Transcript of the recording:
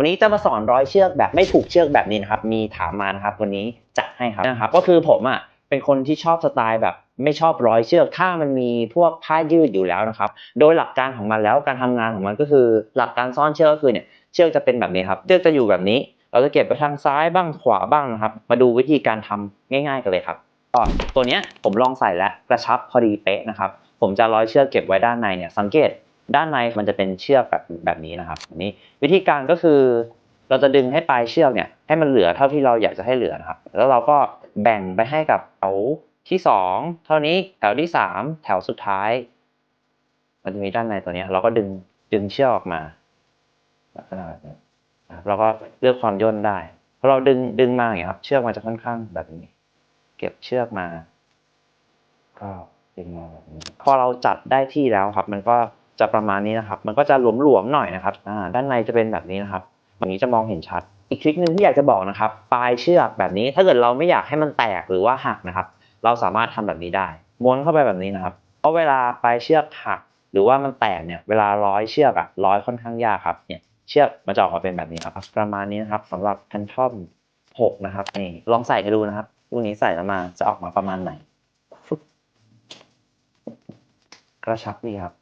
วันนี้จะมาสอนร้อยเชือกแบบไม่ผูกเชือกแบบนี้นะครับ มีถามมานะครับวันนี้จัดให้ครับนะครับ ก็คือผมอะเป็นคนที่ชอบสไตล์แบบไม่ชอบร้อยเชือก ถ้ามันมีพวกผ้ายืดอยู่แล้วนะครับ โดยหลักการของมันแล้วการทำงานของมันก็คือ หลักการซ่อนเชือกก็คือเนี่ยเชือกจะเป็นแบบนี้ครับเชือกจะอยู่แบบนี้ เราจะเก็บไปทางซ้ายบ้างขวาบ้างนะครับ มาดูวิธีการทำง่าย ๆ กันเลยครับก็ตัวเนี้ยผมลองใส่แล้วกระชับพอดีเป๊ะนะครับ ผมจะร้อยเชือกเก็บไว้ด้านในเนี่ยสังเกต ด้านในมันจะเป็นเชือกแบบแบบนี้นะครับอันนี้วิธีการก็คือ เราจะดึงให้ปลายเชือกเนี่ยให้มันเหลือเท่าที่เราอยากจะให้เหลือนะครับ แล้วเราก็แบ่งไปให้กับแถวที่สองเท่านี้แถวที่สามแถวสุดท้าย มันจะมีด้านในตัวเนี้ยเราก็ดึงดึงเชือกออกมาลักษณะแบบนี้เราก็เลือกความย่นได้พอเราดึงดึงมาอย่างเงี้ครับ เชือกมันจะค่อนข้างแบบนี้ เก็บเชือกมาก็ดึงมาแบบนี้พอเราจัดได้ที่แล้วครับ มันก็ จะประมาณนี้นะครับ มันก็จะหลวมๆหน่อยนะครับอ่าด้านในจะเป็นแบบนี้นะครับอย่างนี้จะมองเห็นชัด อีกทริคหนึ่งที่อยากจะบอกนะครับ ปลายเชือกแบบนี้ ถ้าเกิดเราไม่อยากให้มันแตกหรือว่าหักนะครับ เราสามารถทำแบบนี้ได้ ม้วนเข้าไปแบบนี้นะครับ เพราะเวลาปลายเชือกหัก หรือว่ามันแตกเนี่ย เวลาร้อยเชือกอะร้อยค่อนข้างยากครับ เนี่ยเชือกมันจะออกมาเป็นแบบนี้ครับ ประมาณนี้นะครับสำหรับแพนทอมหกนะครับ นี่ ลองใส่กันดูนะครับลูกนี้ใส่แล้วมาจะออกมาประมาณไหนกระชับดีครับ